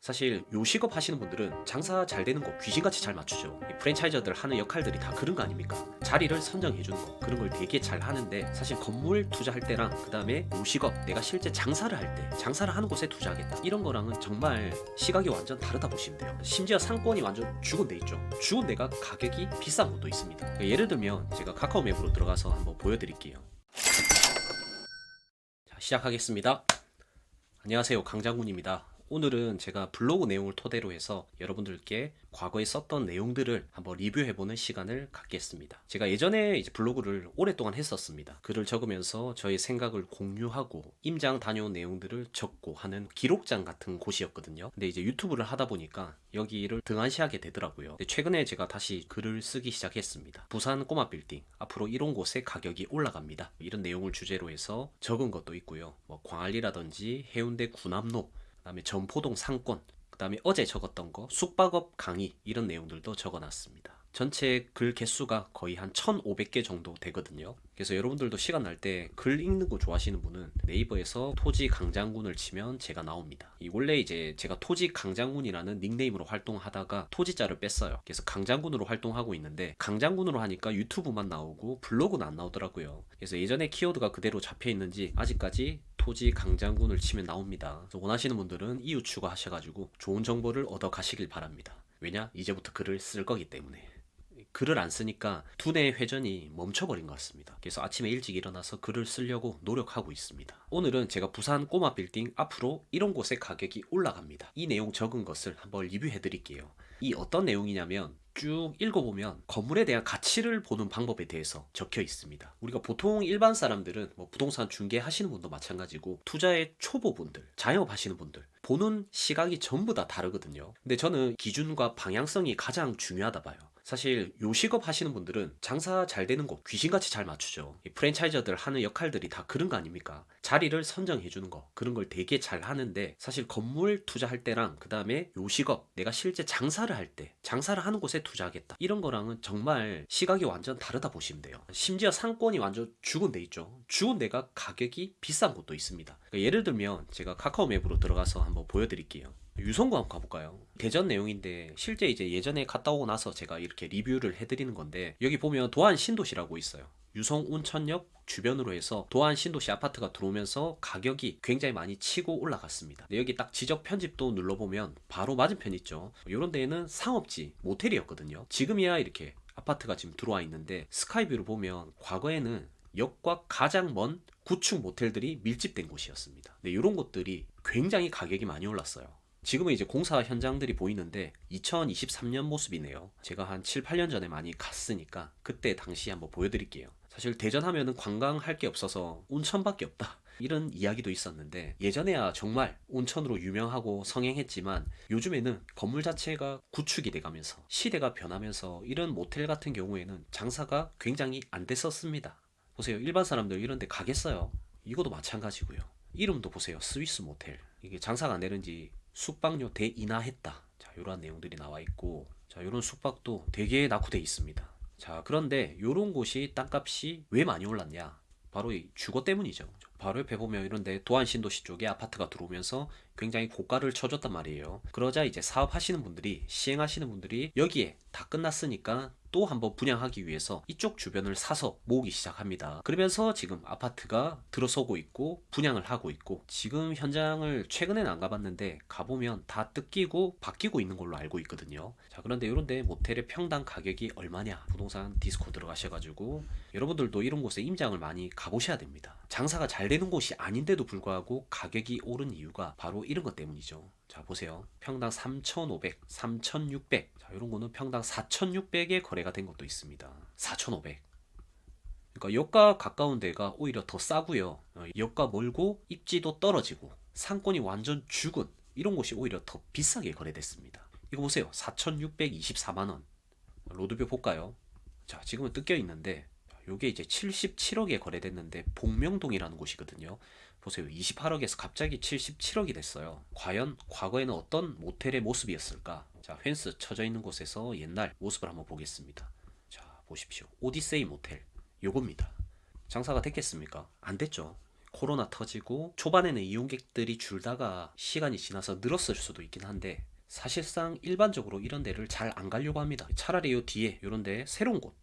사실 요 식업 하시는 분들은 장사 잘 되는 거 귀신같이 잘 맞추죠. 이 프랜차이저들 하는 역할들이 다 그런 거 아닙니까? 자리를 선정해 주는 거 그런 걸 되게 잘 하는데 사실 건물 투자할 때랑 그 다음에 요식업 내가 실제 장사를 할 때 장사를 하는 곳에 투자하겠다 이런 거랑은 정말 시각이 완전 다르다 보시면 돼요. 심지어 상권이 완전 죽은 데 있죠. 죽은 데가 가격이 비싼 곳도 있습니다. 그러니까 예를 들면 제가 카카오 맵으로 들어가서 한번 보여드릴게요. 자 시작하겠습니다. 안녕하세요 강장군입니다. 오늘은 제가 블로그 내용을 토대로 해서 여러분들께 과거에 썼던 내용들을 한번 리뷰해보는 시간을 갖겠습니다. 제가 예전에 이제 블로그를 오랫동안 했었습니다. 글을 적으면서 저의 생각을 공유하고 임장 다녀온 내용들을 적고 하는 기록장 같은 곳이었거든요. 근데 이제 유튜브를 하다 보니까 여기를 등한시하게 되더라고요. 최근에 제가 다시 글을 쓰기 시작했습니다. 부산 꼬마 빌딩 앞으로 이런 곳의 가격이 올라갑니다. 이런 내용을 주제로 해서 적은 것도 있고요. 뭐 광안리라든지 해운대 구남로 그다음에 전포동 상권, 그다음에 어제 적었던 거 숙박업 강의 이런 내용들도 적어놨습니다. 전체 글 개수가 거의 한 1,500개 정도 되거든요. 그래서 여러분들도 시간 날 때 글 읽는 거 좋아하시는 분은 네이버에서 토지 강장군을 치면 제가 나옵니다. 이 원래 이제 제가 토지 강장군이라는 닉네임으로 활동하다가 토지자를 뺐어요. 그래서 강장군으로 활동하고 있는데 강장군으로 하니까 유튜브만 나오고 블로그는 안 나오더라고요. 그래서 예전에 키워드가 그대로 잡혀 있는지 아직까지 토지 강장군을 치면 나옵니다. 원하시는 분들은 이웃 추가하셔가지고 좋은 정보를 얻어 가시길 바랍니다. 왜냐? 이제부터 글을 쓸 거기 때문에. 글을 안 쓰니까 두뇌의 회전이 멈춰버린 것 같습니다. 그래서 아침에 일찍 일어나서 글을 쓰려고 노력하고 있습니다. 오늘은 제가 부산 꼬마 빌딩 앞으로 이런 곳의 가격이 올라갑니다. 이 내용 적은 것을 한번 리뷰해 드릴게요. 이 어떤 내용이냐면 쭉 읽어보면 건물에 대한 가치를 보는 방법에 대해서 적혀 있습니다. 우리가 보통 일반 사람들은 뭐 부동산 중개하시는 분도 마찬가지고 투자의 초보분들, 자영업 하시는 분들 보는 시각이 전부 다 다르거든요. 근데 저는 기준과 방향성이 가장 중요하다 봐요. 사실 요식업 하시는 분들은 장사 잘 되는 거 귀신같이 잘 맞추죠. 이 프랜차이저들 하는 역할들이 다 그런 거 아닙니까? 자리를 선정해 주는 거 그런 걸 되게 잘 하는데 사실 건물 투자할 때랑 그 다음에 요식업 내가 실제 장사를 할 때 장사를 하는 곳에 투자하겠다 이런 거랑은 정말 시각이 완전 다르다 보시면 돼요. 심지어 상권이 완전 죽은 데 있죠. 죽은 데가 가격이 비싼 곳도 있습니다. 그러니까 예를 들면 제가 카카오 맵으로 들어가서 한번 보여드릴게요. 유성구 한번 가볼까요? 대전 내용인데 실제 이제 예전에 갔다 오고 나서 제가 이렇게 리뷰를 해드리는 건데 여기 보면 도안 신도시라고 있어요. 유성 운천역 주변으로 해서 도안 신도시 아파트가 들어오면서 가격이 굉장히 많이 치고 올라갔습니다. 여기 딱 지적 편집도 눌러보면 바로 맞은편 있죠. 이런 데에는 상업지 모텔이었거든요. 지금이야 이렇게 아파트가 지금 들어와 있는데 스카이뷰를 보면 과거에는 역과 가장 먼 구축 모텔들이 밀집된 곳이었습니다. 근데 이런 곳들이 굉장히 가격이 많이 올랐어요. 지금은 이제 공사 현장들이 보이는데 2023년 모습이네요. 제가 한 7, 8년 전에 많이 갔으니까 그때 당시 한번 보여드릴게요. 사실 대전 하면은 관광할 게 없어서 온천밖에 없다. 이런 이야기도 있었는데 예전에야 정말 온천으로 유명하고 성행했지만 요즘에는 건물 자체가 구축이 돼가면서 시대가 변하면서 이런 모텔 같은 경우에는 장사가 굉장히 안 됐었습니다. 보세요. 일반 사람들 이런 데 가겠어요. 이것도 마찬가지고요. 이름도 보세요. 스위스 모텔. 이게 장사가 안 되는지 숙박료 대인하했다. 자, 이런 내용들이 나와 있고, 자, 이런 숙박도 되게 낙후돼 있습니다. 자, 그런데 이런 곳이 땅값이 왜 많이 올랐냐? 바로 이 주거 때문이죠. 바로 옆에 보면 이런 데 도안 신도시 쪽에 아파트가 들어오면서 굉장히 고가를 쳐줬단 말이에요. 그러자 이제 사업하시는 분들이 시행하시는 분들이 여기에 다 끝났으니까 또 한번 분양하기 위해서 이쪽 주변을 사서 모으기 시작합니다. 그러면서 지금 아파트가 들어서고 있고 분양을 하고 있고 지금 현장을 최근에는 안 가봤는데 가보면 다 뜯기고 바뀌고 있는 걸로 알고 있거든요. 자 그런데 이런데 모텔의 평당 가격이 얼마냐? 부동산 디스코 들어가셔가지고 여러분들도 이런 곳에 임장을 많이 가보셔야 됩니다. 장사가 잘 되는 곳이 아닌데도 불구하고 가격이 오른 이유가 바로 이런 것 때문이죠. 자 보세요. 평당 3,500, 3,600. 자 이런 거는 평당 4,600에 거래가 된 것도 있습니다. 4,500. 그러니까 역가 가까운 데가 오히려 더 싸고요. 어, 역가 멀고 입지도 떨어지고 상권이 완전 죽은 이런 곳이 오히려 더 비싸게 거래됐습니다. 이거 보세요. 4,624만 원. 로드뷰 볼까요? 자, 지금은 뜯겨 있는데 요게 이제 77억에 거래됐는데 복명동이라는 곳이거든요. 보세요. 28억에서 갑자기 77억이 됐어요. 과연 과거에는 어떤 모텔의 모습이었을까? 자, 펜스 쳐져 있는 곳에서 옛날 모습을 한번 보겠습니다. 자, 보십시오. 오디세이 모텔. 요겁니다. 장사가 됐겠습니까? 안 됐죠. 코로나 터지고 초반에는 이용객들이 줄다가 시간이 지나서 늘었을 수도 있긴 한데 사실상 일반적으로 이런 데를 잘 안 가려고 합니다. 차라리 요 뒤에 요런 데 새로운 곳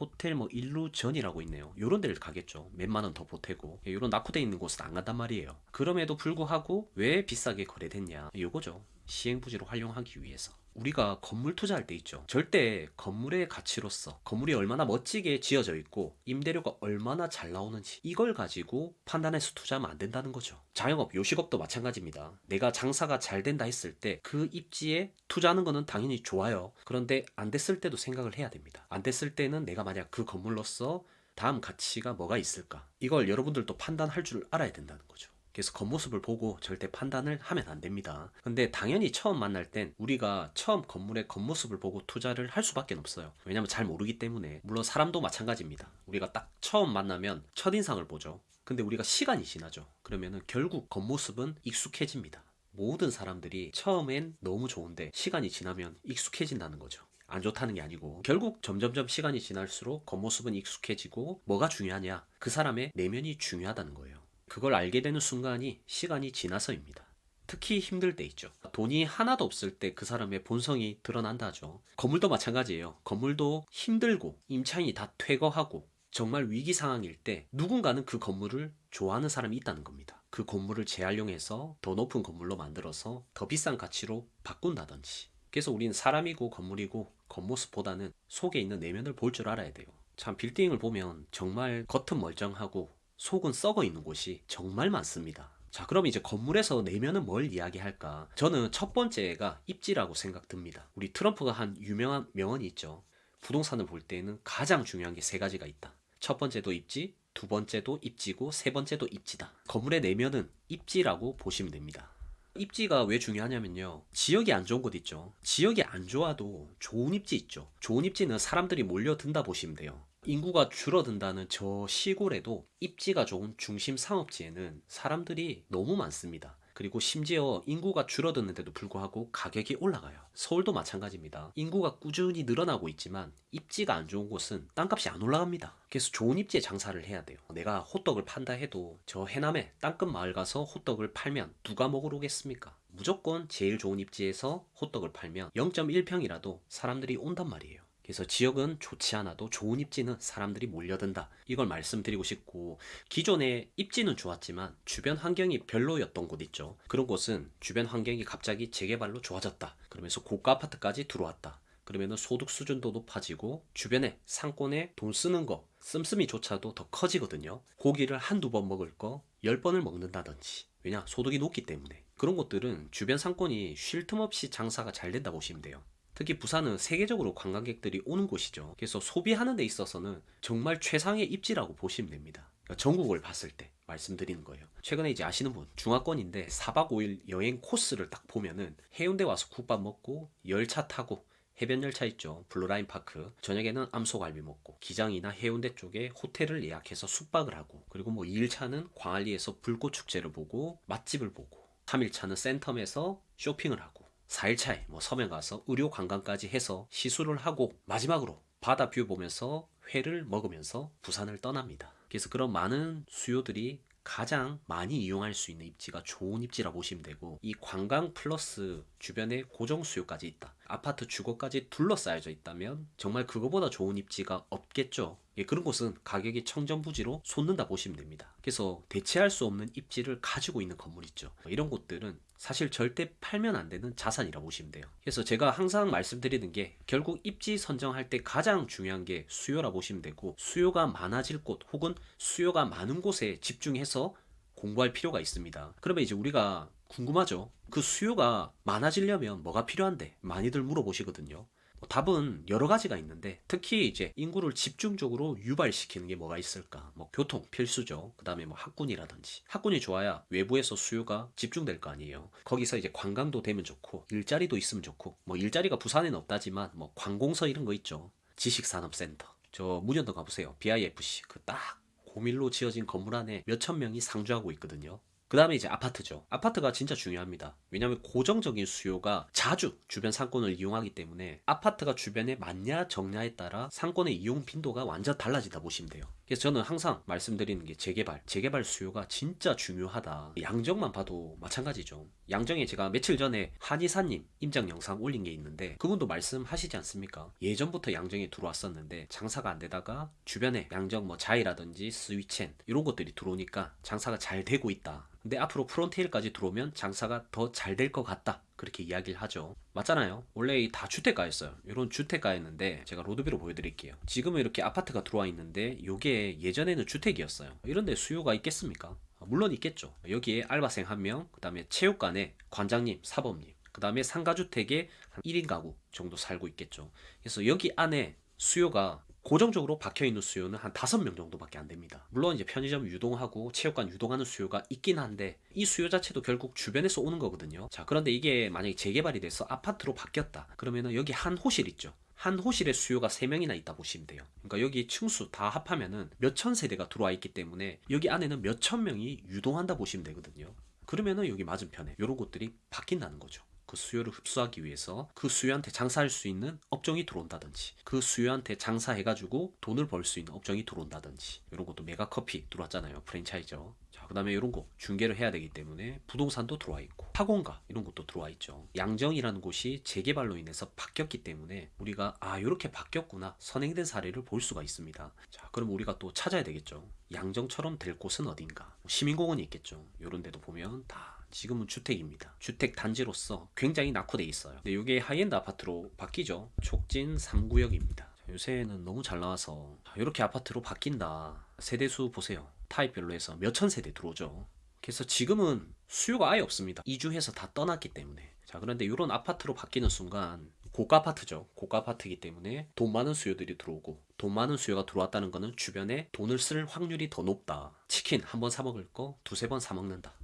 호텔 뭐 일루전이라고 있네요. 요런 데를 가겠죠. 몇만 원 더 보태고 예, 요런 낙후돼 있는 곳은 안 간단 말이에요. 그럼에도 불구하고 왜 비싸게 거래됐냐? 요거죠. 시행부지로 활용하기 위해서. 우리가 건물 투자할 때 있죠. 절대 건물의 가치로서 건물이 얼마나 멋지게 지어져 있고 임대료가 얼마나 잘 나오는지 이걸 가지고 판단해서 투자하면 안 된다는 거죠. 자영업, 요식업도 마찬가지입니다. 내가 장사가 잘 된다 했을 때 그 입지에 투자하는 거는 당연히 좋아요. 그런데 안 됐을 때도 생각을 해야 됩니다. 안 됐을 때는 내가 만약 그 건물로서 다음 가치가 뭐가 있을까? 이걸 여러분들도 판단할 줄 알아야 된다는 거죠. 그래서 겉모습을 보고 절대 판단을 하면 안 됩니다. 근데 당연히 처음 만날 땐 우리가 처음 건물의 겉모습을 보고 투자를 할 수밖에 없어요. 왜냐면 잘 모르기 때문에. 물론 사람도 마찬가지입니다. 우리가 딱 처음 만나면 첫인상을 보죠. 근데 우리가 시간이 지나죠. 그러면은 결국 겉모습은 익숙해집니다. 모든 사람들이 처음엔 너무 좋은데 시간이 지나면 익숙해진다는 거죠. 안 좋다는 게 아니고 결국 점점점 시간이 지날수록 겉모습은 익숙해지고 뭐가 중요하냐 그 사람의 내면이 중요하다는 거예요. 그걸 알게 되는 순간이 시간이 지나서입니다. 특히 힘들 때 있죠. 돈이 하나도 없을 때 그 사람의 본성이 드러난다 하죠. 건물도 마찬가지예요. 건물도 힘들고 임차인이 다 퇴거하고 정말 위기 상황일 때 누군가는 그 건물을 좋아하는 사람이 있다는 겁니다. 그 건물을 재활용해서 더 높은 건물로 만들어서 더 비싼 가치로 바꾼다든지. 그래서 우리는 사람이고 건물이고 겉모습보다는 속에 있는 내면을 볼 줄 알아야 돼요. 참 빌딩을 보면 정말 겉은 멀쩡하고 속은 썩어 있는 곳이 정말 많습니다. 자, 그럼 이제 건물에서 내면은 뭘 이야기할까? 저는 첫 번째가 입지라고 생각듭니다. 우리 트럼프가 한 유명한 명언이 있죠. 부동산을 볼 때는 가장 중요한 게 세 가지가 있다. 첫 번째도 입지, 두 번째도 입지고 세 번째도 입지다. 건물의 내면은 입지라고 보시면 됩니다. 입지가 왜 중요하냐면요. 지역이 안 좋은 곳 있죠. 지역이 안 좋아도 좋은 입지 있죠. 좋은 입지는 사람들이 몰려든다 보시면 돼요. 인구가 줄어든다는 저 시골에도 입지가 좋은 중심 상업지에는 사람들이 너무 많습니다. 그리고 심지어 인구가 줄어드는데도 불구하고 가격이 올라가요. 서울도 마찬가지입니다. 인구가 꾸준히 늘어나고 있지만 입지가 안 좋은 곳은 땅값이 안 올라갑니다. 그래서 좋은 입지에 장사를 해야 돼요. 내가 호떡을 판다 해도 저 해남에 땅끝 마을 가서 호떡을 팔면 누가 먹으러 오겠습니까? 무조건 제일 좋은 입지에서 호떡을 팔면 0.1평이라도 사람들이 온단 말이에요. 그래서 지역은 좋지 않아도 좋은 입지는 사람들이 몰려든다. 이걸 말씀드리고 싶고 기존에 입지는 좋았지만 주변 환경이 별로였던 곳 있죠. 그런 곳은 주변 환경이 갑자기 재개발로 좋아졌다. 그러면서 고가 아파트까지 들어왔다. 그러면 소득 수준도 높아지고 주변에 상권에 돈 쓰는 거 씀씀이조차도 더 커지거든요. 고기를 한두 번 먹을 거 열 번을 먹는다든지. 왜냐 소득이 높기 때문에 그런 곳들은 주변 상권이 쉴 틈 없이 장사가 잘 된다 보시면 돼요. 특히 부산은 세계적으로 관광객들이 오는 곳이죠. 그래서 소비하는 데 있어서는 정말 최상의 입지라고 보시면 됩니다. 그러니까 전국을 봤을 때 말씀드리는 거예요. 최근에 이제 아시는 분 중화권인데 4박 5일 여행 코스를 딱 보면은 해운대 와서 국밥 먹고 열차 타고 해변 열차 있죠. 블루라인 파크. 저녁에는 암소갈비 먹고 기장이나 해운대 쪽에 호텔을 예약해서 숙박을 하고 그리고 뭐 2일차는 광안리에서 불꽃 축제를 보고 맛집을 보고 3일차는 센텀에서 쇼핑을 하고 4일차에 뭐 서면 가서 의료 관광까지 해서 시술을 하고 마지막으로 바다 뷰 보면서 회를 먹으면서 부산을 떠납니다. 그래서 그런 많은 수요들이 가장 많이 이용할 수 있는 입지가 좋은 입지라 보시면 되고 이 관광 플러스 주변에 고정 수요까지 있다. 아파트 주거까지 둘러싸여져 있다면 정말 그거보다 좋은 입지가 없겠죠. 예, 그런 곳은 가격이 청정부지로 솟는다 보시면 됩니다. 그래서 대체할 수 없는 입지를 가지고 있는 건물 있죠. 이런 곳들은 사실 절대 팔면 안 되는 자산이라 보시면 돼요. 그래서 제가 항상 말씀드리는 게 결국 입지 선정할 때 가장 중요한 게 수요라 보시면 되고 수요가 많아질 곳 혹은 수요가 많은 곳에 집중해서 공부할 필요가 있습니다. 그러면 이제 우리가 궁금하죠. 그 수요가 많아지려면 뭐가 필요한데 많이들 물어보시거든요. 뭐 답은 여러 가지가 있는데 특히 이제 인구를 집중적으로 유발시키는 게 뭐가 있을까? 뭐 교통 필수죠. 그다음에 뭐 학군이라든지 학군이 좋아야 외부에서 수요가 집중될 거 아니에요. 거기서 이제 관광도 되면 좋고 일자리도 있으면 좋고 뭐 일자리가 부산에는 없다지만 뭐 관공서 이런 거 있죠. 지식산업센터. 저 문현동 가보세요. BIFC 그 딱 고밀로 지어진 건물 안에 몇천 명이 상주하고 있거든요. 그 다음에 이제 아파트죠. 아파트가 진짜 중요합니다. 왜냐하면 고정적인 수요가 자주 주변 상권을 이용하기 때문에 아파트가 주변에 많냐 적냐에 따라 상권의 이용 빈도가 완전 달라지다 보시면 돼요. 그래서 저는 항상 말씀드리는 게 재개발, 재개발 수요가 진짜 중요하다. 양정만 봐도 마찬가지죠. 양정에 제가 며칠 전에 한이사님 임장 영상 올린 게 있는데 그분도 말씀하시지 않습니까? 예전부터 양정에 들어왔었는데 장사가 안 되다가 주변에 양정 뭐 자이라든지 스위첸 이런 것들이 들어오니까 장사가 잘 되고 있다. 근데 앞으로 프론테일까지 들어오면 장사가 더 잘 될 것 같다. 그렇게 이야기를 하죠. 맞잖아요. 원래 이다 주택가였어요. 이런 주택가였는데 제가 로드뷰로 보여드릴게요. 지금은 이렇게 아파트가 들어와 있는데 이게 예전에는 주택이었어요. 이런데 수요가 있겠습니까? 아, 물론 있겠죠. 여기에 알바생 한 명, 그 다음에 체육관에 관장님, 사범님, 그 다음에 상가주택에 한 1인 가구 정도 살고 있겠죠. 그래서 여기 안에 수요가 고정적으로 박혀 있는 수요는 한 다섯 명 정도밖에 안 됩니다. 물론 이제 편의점 유동하고 체육관 유동하는 수요가 있긴 한데 이 수요 자체도 결국 주변에서 오는 거거든요. 자, 그런데 이게 만약에 재개발이 돼서 아파트로 바뀌었다. 그러면은 여기 한 호실 있죠. 한 호실에 수요가 3명이나 있다 보시면 돼요. 그러니까 여기 층수 다 합하면은 몇천 세대가 들어와 있기 때문에 여기 안에는 몇천 명이 유동한다 보시면 되거든요. 그러면은 여기 맞은편에 이런 곳들이 바뀐다는 거죠. 그 수요를 흡수하기 위해서 그 수요한테 장사할 수 있는 업종이 들어온다든지 그 수요한테 장사해가지고 돈을 벌 수 있는 업종이 들어온다든지 이런 것도 메가커피 들어왔잖아요 프랜차이저. 자 그 다음에 이런 거 중개를 해야 되기 때문에 부동산도 들어와 있고 학원가 이런 것도 들어와 있죠. 양정이라는 곳이 재개발로 인해서 바뀌었기 때문에 우리가 아 이렇게 바뀌었구나 선행된 사례를 볼 수가 있습니다. 자 그럼 우리가 또 찾아야 되겠죠. 양정처럼 될 곳은 어딘가. 시민공원이 있겠죠. 이런 데도 보면 다 지금은 주택입니다. 주택 단지로서 굉장히 낙후돼 있어요. 근데 이게 하이엔드 아파트로 바뀌죠. 촉진 3구역입니다. 요새는 너무 잘 나와서 이렇게 아파트로 바뀐다. 세대수 보세요. 타입별로 해서 몇 천 세대 들어오죠. 그래서 지금은 수요가 아예 없습니다. 이주해서 다 떠났기 때문에. 자, 그런데 이런 아파트로 바뀌는 순간 고가 아파트죠. 고가 아파트이기 때문에 돈 많은 수요들이 들어오고 돈 많은 수요가 들어왔다는 거는 주변에 돈을 쓸 확률이 더 높다. 치킨 한 번 사 먹을 거 두세 번 사 먹는다.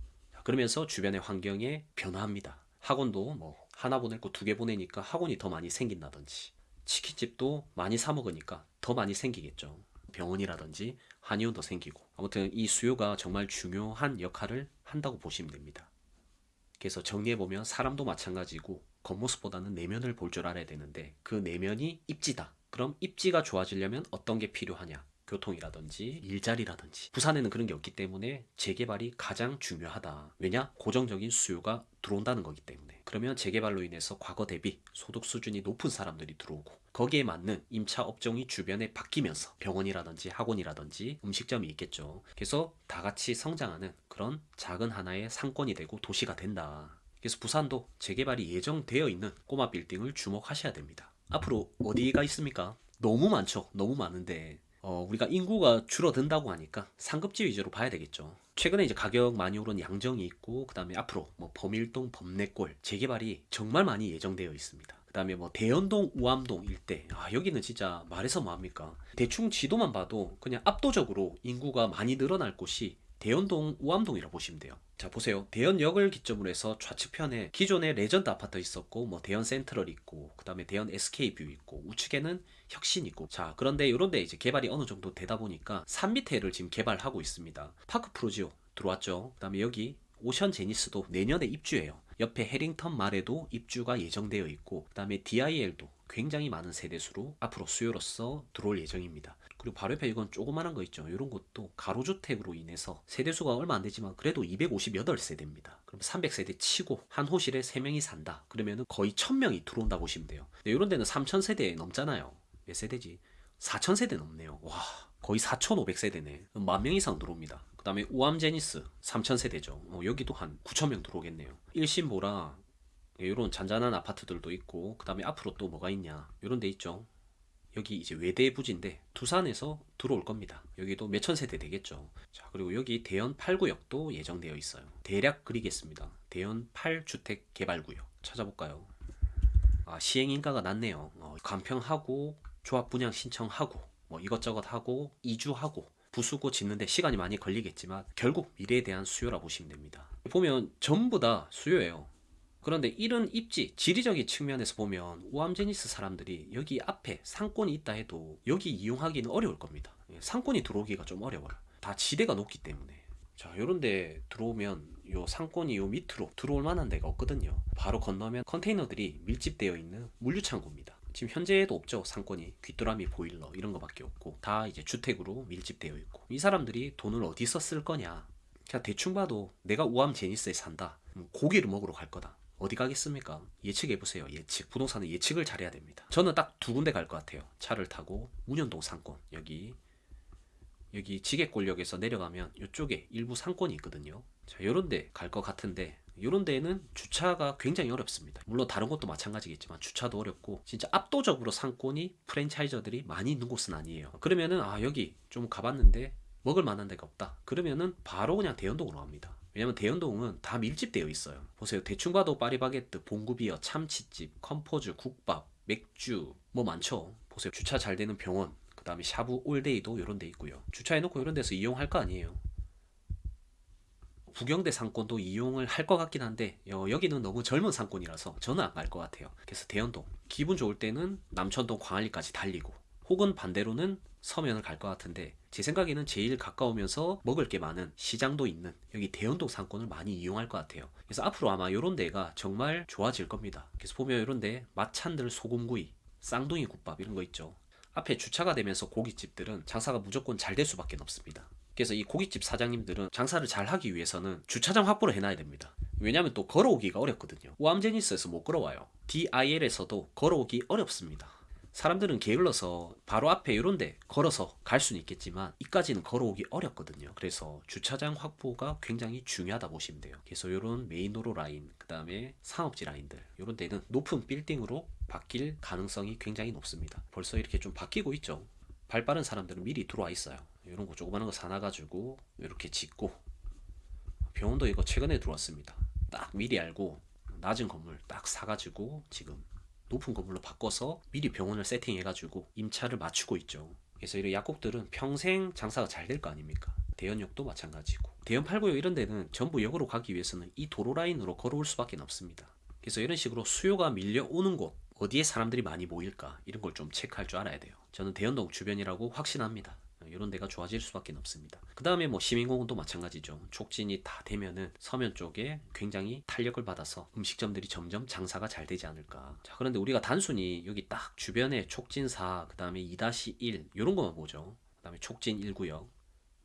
그러면서 주변의 환경에 변화합니다. 학원도 뭐 하나 거두개 보내니까 학원이 더 많이 생긴다든지 치킨집도 많이 사 먹으니까 더 많이 생기겠죠. 병원이라든지 한의원도 생기고 아무튼 이 수요가 정말 중요한 역할을 한다고 보시면 됩니다. 그래서 정리해 보면 사람도 마찬가지고 겉모습보다는 내면을 볼 줄 알아야 되는데 그 내면이 입지다. 그럼 입지가 좋아지려면 어떤 게 필요하냐? 교통이라든지 일자리라든지 부산에는 그런 게 없기 때문에 재개발이 가장 중요하다. 왜냐? 고정적인 수요가 들어온다는 거기 때문에. 그러면 재개발로 인해서 과거 대비 소득 수준이 높은 사람들이 들어오고 거기에 맞는 임차 업종이 주변에 바뀌면서 병원이라든지 학원이라든지 음식점이 있겠죠. 그래서 다 같이 성장하는 그런 작은 하나의 상권이 되고 도시가 된다. 그래서 부산도 재개발이 예정되어 있는 꼬마 빌딩을 주목하셔야 됩니다. 앞으로 어디가 있습니까? 너무 많죠. 너무 많은데 어, 우리가 인구가 줄어든다고 하니까 상급지 위주로 봐야 되겠죠. 최근에 이제 가격 많이 오른 양정이 있고 그다음에 앞으로 뭐 범일동, 범내골 재개발이 정말 많이 예정되어 있습니다. 그다음에 뭐 대연동, 우암동 일대 아 여기는 진짜 말해서 뭐합니까? 대충 지도만 봐도 그냥 압도적으로 인구가 많이 늘어날 곳이 대연동, 우암동이라고 보시면 돼요. 자 보세요. 대연역을 기점으로 해서 좌측편에 기존에 레전드 아파트 있었고 뭐 대연 센트럴 있고 그다음에 대연 SK뷰 있고 우측에는 혁신 있고 자 그런데 이런데 이제 개발이 어느 정도 되다 보니까 산 밑에를 지금 개발하고 있습니다. 파크 프로지오 들어왔죠. 그 다음에 여기 오션 제니스도 내년에 입주해요. 옆에 해링턴 말에도 입주가 예정되어 있고 그 다음에 DIL도 굉장히 많은 세대수로 앞으로 수요로서 들어올 예정입니다. 그리고 바로 옆에 이건 조그만한 거 있죠. 이런 것도 가로주택으로 인해서 세대수가 얼마 안 되지만 그래도 258세대입니다. 그럼 300세대 치고 한 호실에 3명이 산다. 그러면 거의 1000명이 들어온다 보시면 돼요. 이런 데는 3000세대 넘잖아요. 몇 세대지? 4000세대 넘네요. 와, 거의 4500세대네. 만 명 이상 들어옵니다. 그 다음에 우암 제니스 3000세대죠. 어, 여기도 한 9000명 들어오겠네요. 일신보라 이런 잔잔한 아파트들도 있고 그 다음에 앞으로 또 뭐가 있냐 이런 데 있죠. 여기 이제 외대 부지인데 두산에서 들어올 겁니다. 여기도 몇천 세대 되겠죠. 자 그리고 여기 대연 8구역도 예정되어 있어요. 대략 그리겠습니다. 대연 8주택 개발구역 찾아볼까요? 아, 시행 인가가 낮네요. 어, 간평하고 조합 분양 신청하고 뭐 이것저것 하고 이주하고 부수고 짓는데 시간이 많이 걸리겠지만 결국 미래에 대한 수요라 보시면 됩니다. 보면 전부 다 수요예요. 그런데 이런 입지, 지리적인 측면에서 보면 우암제니스 사람들이 여기 앞에 상권이 있다 해도 여기 이용하기는 어려울 겁니다. 예, 상권이 들어오기가 좀 어려워요. 다 지대가 높기 때문에. 자, 요런데 들어오면 요 상권이 요 밑으로 들어올 만한 데가 없거든요. 바로 건너면 컨테이너들이 밀집되어 있는 물류창고입니다. 지금 현재에도 없죠. 상권이 귀뚜라미 보일러 이런 거밖에 없고 다 이제 주택으로 밀집되어 있고. 이 사람들이 돈을 어디서 쓸 거냐? 그냥 대충 봐도 내가 우암 제니스에 산다. 음, 고기를 먹으러 갈 거다. 어디 가겠습니까? 예측해 보세요. 예측. 부동산은 예측을 잘해야 됩니다. 저는 딱 두 군데 갈 것 같아요. 차를 타고 문현동 상권. 여기 여기 지게골역에서 내려가면 이쪽에 일부 상권이 있거든요. 자, 요런 데 갈 것 같은데 요런 데는 주차가 굉장히 어렵습니다. 물론 다른 곳도 마찬가지겠지만 주차도 어렵고 진짜 압도적으로 상권이 프랜차이저들이 많이 있는 곳은 아니에요. 그러면은 아 여기 좀 가봤는데 먹을 만한 데가 없다. 그러면은 바로 그냥 대연동으로 갑니다. 왜냐면 대연동은 다 밀집되어 있어요. 보세요. 대충 봐도 파리바게뜨, 봉구비어, 참치집, 컴포즈, 국밥, 맥주 뭐 많죠. 보세요. 주차 잘 되는 병원, 그 다음에 샤브 올데이도 이런 데 있고요. 주차해놓고 이런 데서 이용할 거 아니에요. 부경대 상권도 이용을 할 것 같긴 한데 여, 여기는 너무 젊은 상권이라서 저는 안 갈 것 같아요. 그래서 대연동 기분 좋을 때는 남천동 광안리까지 달리고 혹은 반대로는 서면을 갈 것 같은데 제 생각에는 제일 가까우면서 먹을 게 많은 시장도 있는 여기 대연동 상권을 많이 이용할 것 같아요. 그래서 앞으로 아마 이런 데가 정말 좋아질 겁니다. 그래서 보면 이런 데 마찬들 소금구이, 쌍둥이 국밥 이런 거 있죠. 앞에 주차가 되면서 고깃집들은 장사가 무조건 잘 될 수밖에 없습니다. 그래서 이 고깃집 사장님들은 장사를 잘 하기 위해서는 주차장 확보를 해놔야 됩니다. 왜냐하면 또 걸어오기가 어렵거든요. 오암제니스에서 못 걸어와요. DIL에서도 걸어오기 어렵습니다. 사람들은 게을러서 바로 앞에 이런데 걸어서 갈 수는 있겠지만 이까지는 걸어오기 어렵거든요. 그래서 주차장 확보가 굉장히 중요하다 보시면 돼요. 그래서 이런 메인도로 라인, 그 다음에 상업지 라인들 이런 데는 높은 빌딩으로 바뀔 가능성이 굉장히 높습니다. 벌써 이렇게 좀 바뀌고 있죠. 발 빠른 사람들은 미리 들어와 있어요. 이런 거 조그마한 거 사놔가지고 이렇게 짓고 병원도 이거 최근에 들어왔습니다. 딱 미리 알고 낮은 건물 딱 사가지고 지금 높은 건물로 바꿔서 미리 병원을 세팅해가지고 임차를 맞추고 있죠. 그래서 이런 약국들은 평생 장사가 잘 될 거 아닙니까? 대연역도 마찬가지고 대연 8구역 이런 데는 전부 역으로 가기 위해서는 이 도로 라인으로 걸어올 수밖에 없습니다. 그래서 이런 식으로 수요가 밀려오는 곳 어디에 사람들이 많이 모일까 이런 걸 좀 체크할 줄 알아야 돼요. 저는 대연동 주변이라고 확신합니다. 이런 데가 좋아질 수밖에 없습니다. 그 다음에 뭐 시민공원도 마찬가지죠. 촉진이 다 되면은 서면 쪽에 굉장히 탄력을 받아서 음식점들이 점점 장사가 잘 되지 않을까. 자, 그런데 우리가 단순히 여기 딱 주변에 촉진사, 그 다음에 2-1 이런 것만 보죠. 그 다음에 촉진 1구역.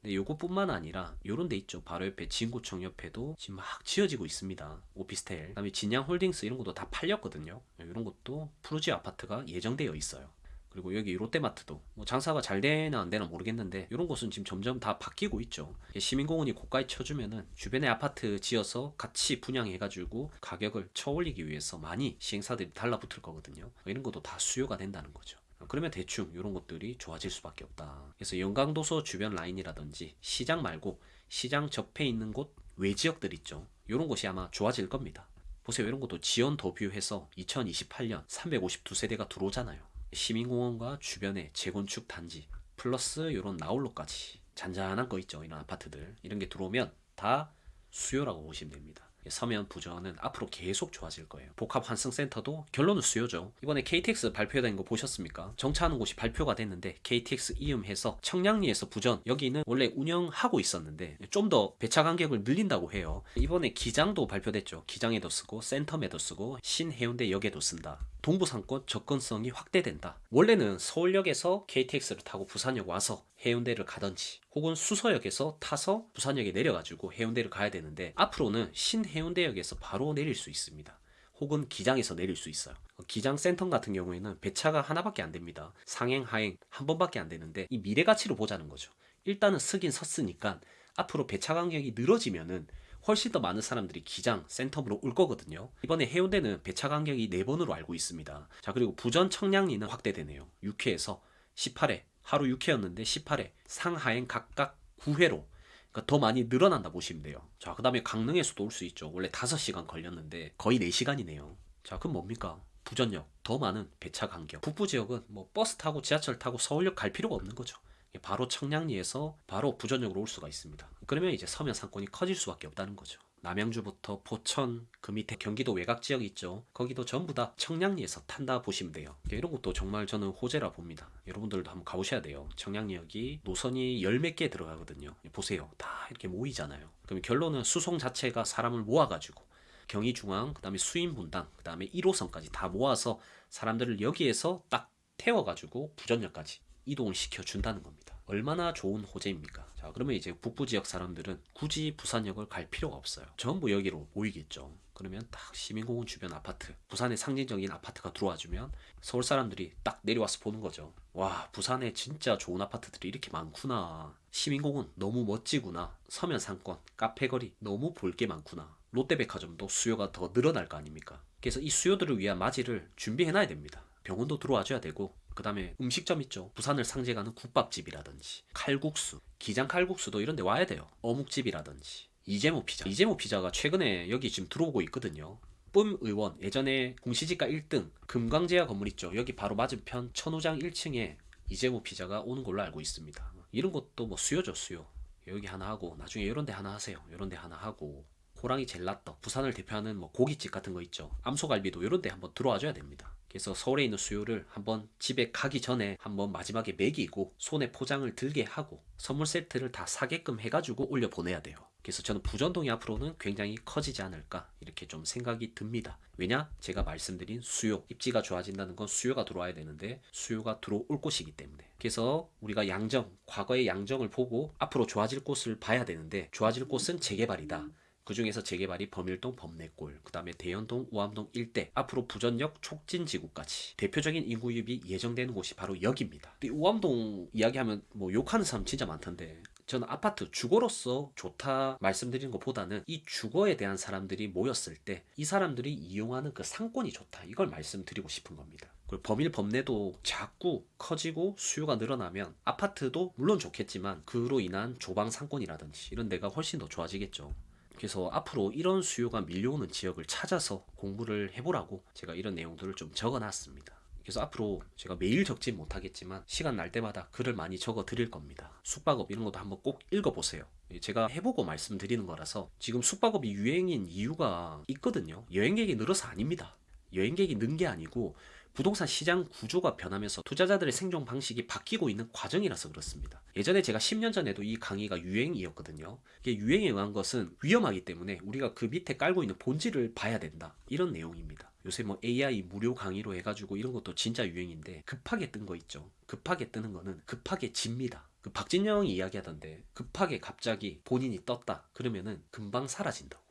근데 요것뿐만 아니라 요런 데 있죠. 바로 옆에 진구청 옆에도 지금 막 지어지고 있습니다. 오피스텔. 그다음에 진양 홀딩스 이런 것도 다 팔렸거든요. 이런 것도 푸르지 아파트가 예정되어 있어요. 그리고 여기 롯데마트도 뭐 장사가 잘 되나 안 되나 모르겠는데 이런 곳은 지금 점점 다 바뀌고 있죠. 시민공원이 고가에 쳐주면은 주변에 아파트 지어서 같이 분양해가지고 가격을 쳐올리기 위해서 많이 시행사들이 달라붙을 거거든요. 이런 것도 다 수요가 된다는 거죠. 그러면 대충 이런 것들이 좋아질 수밖에 없다. 그래서 영광도서 주변 라인이라든지 시장 말고 시장 접해 있는 곳 외지역들 있죠. 이런 곳이 아마 좋아질 겁니다. 보세요. 이런 것도 지연 도뷰해서 2028년 352세대가 들어오잖아요. 시민공원과 주변의 재건축 단지 플러스 이런 나홀로까지 잔잔한 거 있죠. 이런 아파트들 이런 게 들어오면 다 수요라고 보시면 됩니다. 서면 부전은 앞으로 계속 좋아질 거예요. 복합 환승센터도 결론은 수요죠. 이번에 KTX 발표된 거 보셨습니까? 정차하는 곳이 발표가 됐는데 KTX 이음해서 청량리에서 부전 여기는 원래 운영하고 있었는데 좀 더 배차 간격을 늘린다고 해요. 이번에 기장도 발표됐죠. 기장에도 쓰고 센텀에도 쓰고 신해운대 역에도 쓴다. 동부 상권 접근성이 확대된다. 원래는 서울역에서 KTX를 타고 부산역 와서 해운대를 가든지 혹은 수서역에서 타서 부산역에 내려가지고 해운대를 가야 되는데 앞으로는 신해운대역에서 바로 내릴 수 있습니다. 혹은 기장에서 내릴 수 있어요. 기장 센텀 같은 경우에는 배차가 하나밖에 안 됩니다. 상행, 하행 한 번밖에 안 되는데 이 미래 가치를 보자는 거죠. 일단은 쓰긴 섰으니까 앞으로 배차 간격이 늘어지면은 훨씬 더 많은 사람들이 기장, 센텀으로 올 거거든요. 이번에 해운대는 배차 간격이 4번으로 알고 있습니다. 자, 그리고 부전 청량리는 확대되네요. 6회에서 18회. 하루 6회였는데 18회. 상하행 각각 9회로. 그러니까 더 많이 늘어난다 보시면 돼요. 자, 그 다음에 강릉에서도 올 수 있죠. 원래 5시간 걸렸는데 거의 4시간이네요. 자, 그럼 뭡니까? 부전역, 더 많은 배차 간격. 북부 지역은 뭐 버스 타고 지하철 타고 서울역 갈 필요가 없는 거죠. 바로 청량리에서 바로 부전역으로 올 수가 있습니다. 그러면 이제 서면 상권이 커질 수밖에 없다는 거죠. 남양주부터 포천, 그 밑에 경기도 외곽 지역 있죠. 거기도 전부 다 청량리에서 탄다 보시면 돼요. 이런 것도 정말 저는 호재라 봅니다. 여러분들도 한번 가보셔야 돼요. 청량리역이 노선이 열 몇 개 들어가거든요. 보세요. 다 이렇게 모이잖아요. 그럼 결론은 수송 자체가 사람을 모아가지고 경의중앙, 그 다음에 수인분당, 그 다음에 1호선까지 다 모아서 사람들을 여기에서 딱 태워가지고 부전역까지 이동을 시켜준다는 겁니다. 얼마나 좋은 호재입니까? 자, 그러면 이제 북부 지역 사람들은 굳이 부산역을 갈 필요가 없어요. 전부 여기로 모이겠죠. 그러면 딱 시민공원 주변 아파트, 부산의 상징적인 아파트가 들어와주면 서울 사람들이 딱 내려와서 보는 거죠. 와, 부산에 진짜 좋은 아파트들이 이렇게 많구나. 시민공원 너무 멋지구나. 서면 상권, 카페거리 너무 볼 게 많구나. 롯데백화점도 수요가 더 늘어날 거 아닙니까? 그래서 이 수요들을 위한 맞이를 준비해놔야 됩니다. 병원도 들어와줘야 되고 그 다음에 음식점 있죠. 부산을 상징하는 국밥집이라든지 칼국수, 기장 칼국수도 이런 데 와야 돼요. 어묵집이라든지 이재모 피자. 이재모 피자가 최근에 여기 지금 들어오고 있거든요. 뿜 의원 예전에 공시지가 1등 금광제야 건물 있죠. 여기 바로 맞은편 천호장 1층에 이재모 피자가 오는 걸로 알고 있습니다. 이런 것도 뭐 수요죠 수요. 여기 하나 하고 나중에 이런 데 하나 하세요. 이런 데 하나 하고 호랑이 젤라떡 부산을 대표하는 뭐 고깃집 같은 거 있죠. 암소갈비도 이런 데 한번 들어와 줘야 됩니다. 그래서 서울에 있는 수요를 한번 집에 가기 전에 한번 마지막에 먹이고 손에 포장을 들게 하고 선물 세트를 다 사게끔 해가지고 올려 보내야 돼요. 그래서 저는 부전동이 앞으로는 굉장히 커지지 않을까 이렇게 좀 생각이 듭니다. 왜냐? 제가 말씀드린 수요, 입지가 좋아진다는 건 수요가 들어와야 되는데 수요가 들어올 곳이기 때문에. 그래서 우리가 양정, 과거의 양정을 보고 앞으로 좋아질 곳을 봐야 되는데 좋아질 곳은 재개발이다. 그 중에서 재개발이 범일동 범내골, 그 다음에 대연동, 우암동 일대, 앞으로 부전역 촉진지구까지 대표적인 인구 유입이 예정되는 곳이 바로 여기입니다. 우암동 이야기하면 뭐 욕하는 사람 진짜 많던데 저는 아파트 주거로서 좋다 말씀드리는 것보다는 이 주거에 대한 사람들이 모였을 때 이 사람들이 이용하는 그 상권이 좋다 이걸 말씀드리고 싶은 겁니다. 그리고 범일 범내도 자꾸 커지고 수요가 늘어나면 아파트도 물론 좋겠지만 그로 인한 조방 상권이라든지 이런 데가 훨씬 더 좋아지겠죠. 그래서 앞으로 이런 수요가 밀려오는 지역을 찾아서 공부를 해보라고 제가 이런 내용들을 좀 적어놨습니다. 그래서 앞으로 제가 매일 적진 못하겠지만 시간 날 때마다 글을 많이 적어 드릴 겁니다. 숙박업 이런 것도 한번 꼭 읽어보세요. 제가 해보고 말씀드리는 거라서 지금 숙박업이 유행인 이유가 있거든요. 여행객이 늘어서 아닙니다. 여행객이 는 게 아니고 부동산 시장 구조가 변하면서 투자자들의 생존 방식이 바뀌고 있는 과정이라서 그렇습니다. 예전에 제가 10년 전에도 이 강의가 유행이었거든요. 이게 유행에 의한 것은 위험하기 때문에 우리가 그 밑에 깔고 있는 본질을 봐야 된다. 이런 내용입니다. 요새 뭐 AI 무료 강의로 해가지고 이런 것도 진짜 유행인데 급하게 뜬 거 있죠. 급하게 뜨는 거는 급하게 집니다. 그 박진영이 이야기하던데 급하게 갑자기 본인이 떴다. 그러면은 금방 사라진다고.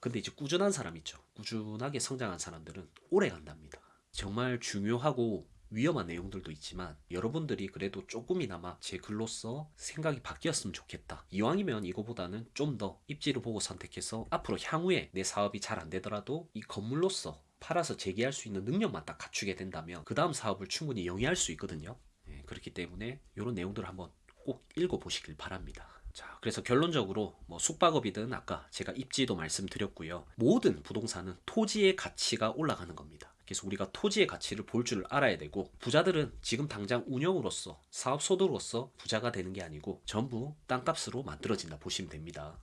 근데 이제 꾸준한 사람 있죠. 꾸준하게 성장한 사람들은 오래 간답니다. 정말 중요하고 위험한 내용들도 있지만 여러분들이 그래도 조금이나마 제 글로써 생각이 바뀌었으면 좋겠다. 이왕이면 이거보다는 좀 더 입지를 보고 선택해서 앞으로 향후에 내 사업이 잘 안 되더라도 이 건물로서 팔아서 재기할 수 있는 능력만 딱 갖추게 된다면 그 다음 사업을 충분히 영위할 수 있거든요. 예, 그렇기 때문에 이런 내용들을 한번 꼭 읽어보시길 바랍니다. 자, 그래서 결론적으로 뭐 숙박업이든 아까 제가 입지도 말씀드렸고요. 모든 부동산은 토지의 가치가 올라가는 겁니다. 그래서 우리가 토지의 가치를 볼 줄 알아야 되고 부자들은 지금 당장 운영으로서 사업 소득으로서 부자가 되는 게 아니고 전부 땅값으로 만들어진다 보시면 됩니다.